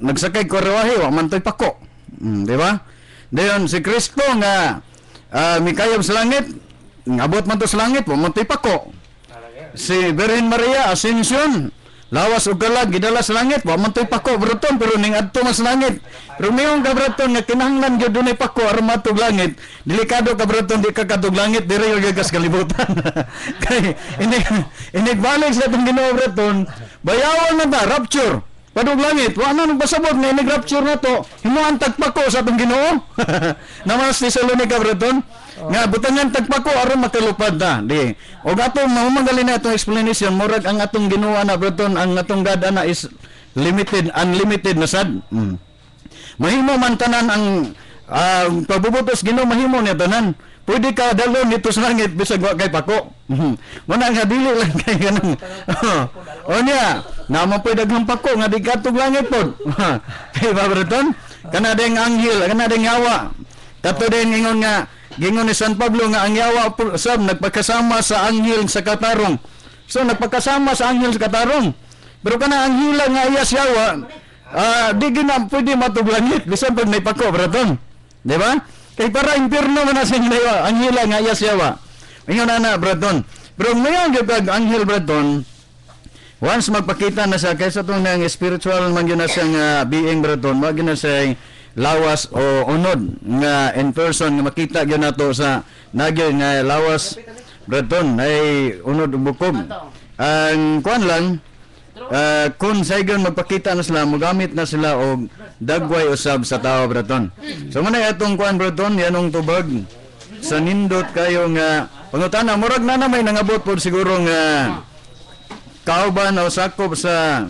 nagsakay karwahe wa man toy pako. Mm, di ba? Dayon si Kristo nga ah, mikayab sa langit, ngabot man to sa langit, wa man toy pako. Si Virgin Maria Ascension, lawas og kalag gidala sa langit, wa man toy pako bruton pero ning adto mas langit. Pero mayong kabruton nga kinahanglan gyud dunay pako aron matug langit. Delikado kabruton di ka langit diri yung gagas kalibutan. Kay ini ini balik sa itong Ginoo bruton, bayawan na ta rapture. Padug langit, wa na nagbasabot nga inig rapture na to. Himuan tagpako sa itong Ginoo. Namas ni Salonika bruton. Nga butangan tagpako aron makalupad ta. Di. Og atong mahumagali na itong explanation murag ang atong Ginoo na bruton ang atong God ana is limited unlimited na sad. Mm. Mahimo man tanan ang uh, pagbubutos Ginoo mahimo niya tanan. Pwede ka dalon dito sa langit bisag wa kay pako. Mhm. Muna nga dili lang kay ganun. o niya, naman pwede daghang pako nga di katog langit pod. kay babreton, kana ding anghel, kana ding yawa. Kato din ingon nga gingon ni San Pablo nga ang yawa po- sab nagpagkasama sa anghel sa katarong. So nagpagkasama sa anghel sa katarong. Pero kana anghel nga iya yawa, Ah, di gina pwede matuglangit bisan pag may pako braton. Di ba? Kay para impierno man na sing nayo, ang hila nga iya siyawa. Ingon na na braton. Pero ngayon gyud kag anghel braton, once magpakita na sa kaysa tong nang spiritual man gyud na siyang ah, being braton, wag na siya lawas o unod nga in person nga makita gyud nato sa nagyo nga lawas braton ay unod bukom. Ang kuan lang Ah, kung sa igon magpakita na sila, mogamit na sila og dagway usab sa tao braton. So muna atong kuan braton, yanong tubag sa nindot kayo nga pangutana murag na na may nangabot pod siguro nga kauban o sakop sa